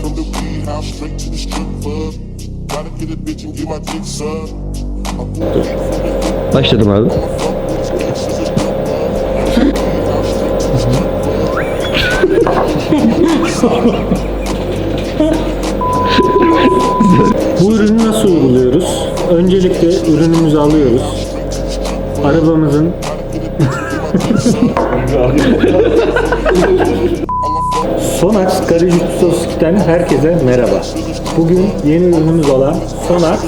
From the weed house straight to the strip club. Gotta get a bitch and get my dick sucked. I'm moving from the Başladım abi. Bu ürünü nasıl uyguluyoruz? Öncelikle ürünümüzü alıyoruz. Arabamızın Sonax Garaj 332'den herkese merhaba. Bugün yeni ürünümüz olan Sonax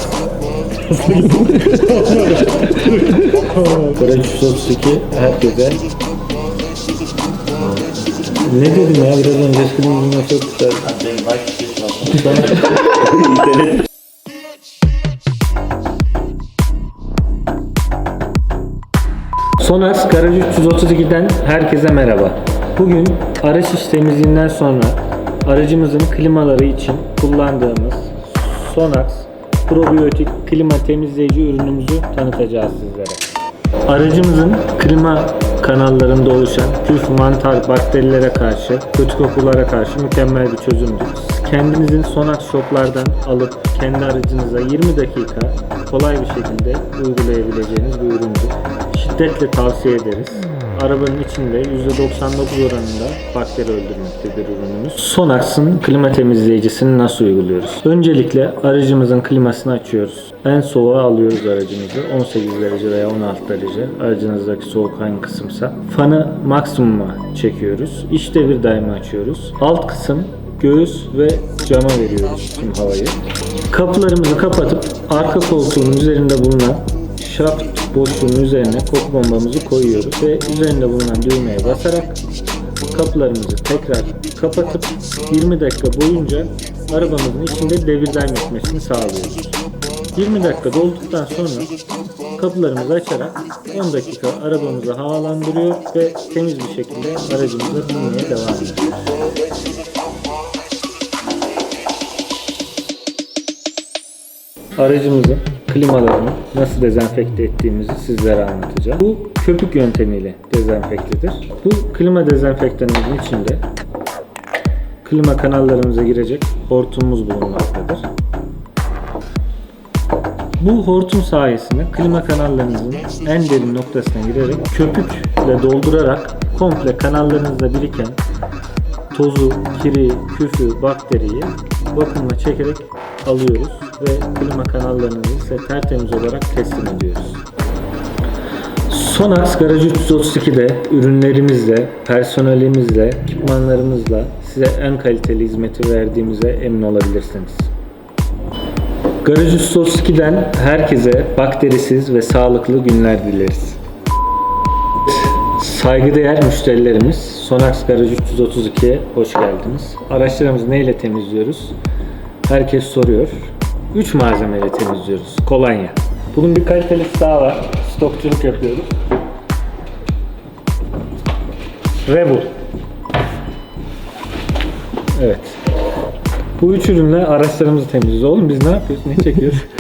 Garaj 332 herkese ne dedim ya biraz önce eskiden cümle çok güzel. Sonax Garaj 332'den herkese merhaba. Bugün araç iş temizliğinden sonra aracımızın klimaları için kullandığımız Sonax probiyotik klima temizleyici ürünümüzü tanıtacağız sizlere. Aracımızın klima kanallarında oluşan küf, mantar, bakterilere karşı, kötü kokulara karşı mükemmel bir çözümdür. Kendinizin Sonax shoplardan alıp kendi aracınıza 20 dakika kolay bir şekilde uygulayabileceğiniz bir üründür. Şiddetle tavsiye ederiz. Arabanın içinde %99 oranında bakteri öldürmektedir ürünümüz. Sonax'ın klima temizleyicisini nasıl uyguluyoruz? Öncelikle aracımızın klimasını açıyoruz. En soğuğa alıyoruz aracımızı. 18 derece veya 16 derece. Aracınızdaki soğuk hangi kısımsa. Fanı maksimuma çekiyoruz. İç devir daimi açıyoruz. Alt kısım göğüs ve cama veriyoruz tüm havayı. Kapılarımızı kapatıp arka koltuğun üzerinde bulunan şaft boşluğunun üzerine koku bombamızı koyuyoruz ve üzerinde bulunan düğmeye basarak kapılarımızı tekrar kapatıp 20 dakika boyunca arabamızın içinde devir daim etmesini sağlıyoruz. 20 dakika dolduktan sonra kapılarımızı açarak 10 dakika arabamızı havalandırıyor ve temiz bir şekilde aracımıza binmeye devam ediyoruz. aracımızın klimalarını nasıl dezenfekte ettiğimizi sizlere anlatacağım. Bu köpük yöntemiyle dezenfektedir. Bu klima dezenfektanımızın içinde klima kanallarımıza girecek hortumumuz bulunmaktadır. Bu hortum sayesinde klima kanallarınızın en derin noktasına girerek köpükle doldurarak komple kanallarınızda biriken tozu, kiri, küfü, bakteriyi vakumla çekerek alıyoruz ve klima kanallarınızı size tertemiz olarak teslim ediyoruz. Sonax Garaj 332'de ürünlerimizle, personelimizle, ekipmanlarımızla size en kaliteli hizmeti verdiğimize emin olabilirsiniz. Garaj 332'den herkese bakterisiz ve sağlıklı günler dileriz. Saygıdeğer müşterilerimiz Sonax Garaj 332'ye hoş geldiniz. Araçlarımızı neyle temizliyoruz? Herkes soruyor. 3 malzemeyle temizliyoruz. Kolonya. Bunun bir kalitelisi daha var. Stokçuluk yapıyoruz. Rebel. Evet. Bu üç ürünle araçlarımızı temizliyoruz. Oğlum biz ne yapıyoruz? Ne çekiyoruz?